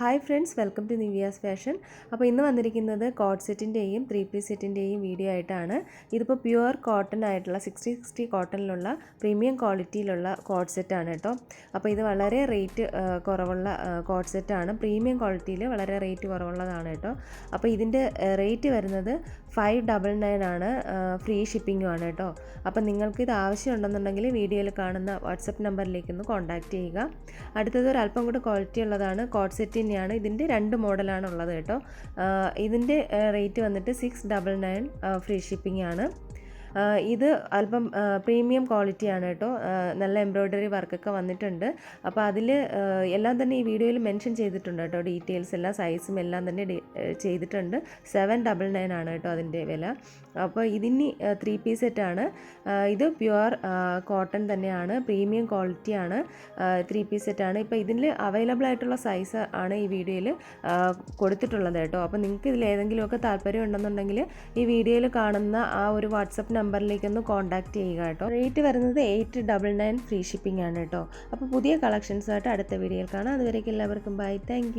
Hi friends welcome to Nivia's fashion. അപ്പോൾ ഇന്ന് വന്നിരിക്കുന്നത് കോട്ട് സെറ്റിന്റെയും ത്രീ പീസ് സെറ്റിന്റെയും വീഡിയോ ആയിട്ടാണ്. ഇതിപ്പോൾ പ്യുവർ കോട്ടൺ ആയിട്ടുള്ള സിക്സ്റ്റി സിക്സ്റ്റി കോട്ടണിലുള്ള പ്രീമിയം ക്വാളിറ്റിയിലുള്ള കോട്ട് സെറ്റാണ് കേട്ടോ. അപ്പോൾ ഇത് വളരെ റേറ്റ് കുറവുള്ള കോട്ട് സെറ്റാണ്. പ്രീമിയം ക്വാളിറ്റിയിൽ വളരെ റേറ്റ് കുറവുള്ളതാണ് കേട്ടോ. അപ്പോൾ ഇതിന്റെ റേറ്റ് വരുന്നത് ഫൈവ് ഡബിൾ നയൻ ആണ് ഫ്രീ ഷിപ്പിങ്ങും ആണ് കേട്ടോ. അപ്പോൾ നിങ്ങൾക്ക് ഇത് ആവശ്യമുണ്ടെന്നുണ്ടെങ്കിൽ വീഡിയോയിൽ കാണുന്ന വാട്സപ്പ് നമ്പറിലേക്കൊന്ന് കോൺടാക്റ്റ് ചെയ്യുക. അടുത്തത് ഒരു അല്പം കൂടി ക്വാളിറ്റി ഉള്ളതാണ് കോട്ട് സെറ്റ് തന്നെയാണ് ഇതിന്റെ രണ്ട് മോഡലാണ് ഉള്ളത് കേട്ടോ ഇതിന്റെ റേറ്റ് വന്നിട്ട് six double nine free shipping ആണ്. ഇത് അല്പം പ്രീമിയം ക്വാളിറ്റി ആണ് കേട്ടോ. നല്ല എംബ്രോയ്ഡറി വർക്കൊക്കെ വന്നിട്ടുണ്ട്. അപ്പോൾ അതിൽ എല്ലാം തന്നെ ഈ വീഡിയോയിൽ മെൻഷൻ ചെയ്തിട്ടുണ്ട് കേട്ടോ. ഡീറ്റെയിൽസ് എല്ലാം സൈസും എല്ലാം തന്നെ ചെയ്തിട്ടുണ്ട്. സെവൻ ഡബിൾ നയൻ ആണ് കേട്ടോ അതിന്റെ വില. അപ്പോൾ ഇതിന് ത്രീ പീസ് സെറ്റാണ് ഇത് പ്യുവർ കോട്ടൺ തന്നെയാണ്. പ്രീമിയം ക്വാളിറ്റി ആണ്. ത്രീ പീസ് സെറ്റാണ് ഇപ്പോൾ ഇതിൽ അവൈലബിൾ ആയിട്ടുള്ള സൈസ് ആണ് ഈ വീഡിയോയിൽ കൊടുത്തിട്ടുള്ളത് കേട്ടോ. അപ്പോൾ നിങ്ങൾക്ക് ഇതിൽ ഏതെങ്കിലുമൊക്കെ താല്പര്യം ഉണ്ടെന്നുണ്ടെങ്കിൽ ഈ വീഡിയോയിൽ കാണുന്ന ആ ഒരു വാട്സപ്പ് നമ്പറിലേക്ക് ഒന്ന് കോൺടാക്ട് ചെയ്യുക കേട്ടോ. റേറ്റ് വരുന്നത് eight double nine free shipping ആണ് കേട്ടോ. അപ്പോൾ പുതിയ കളക്ഷൻസായിട്ട് അടുത്ത വീഡിയോയിൽ കാണാം. അതുവരേക്കും എല്ലാവർക്കും ബൈ താങ്ക്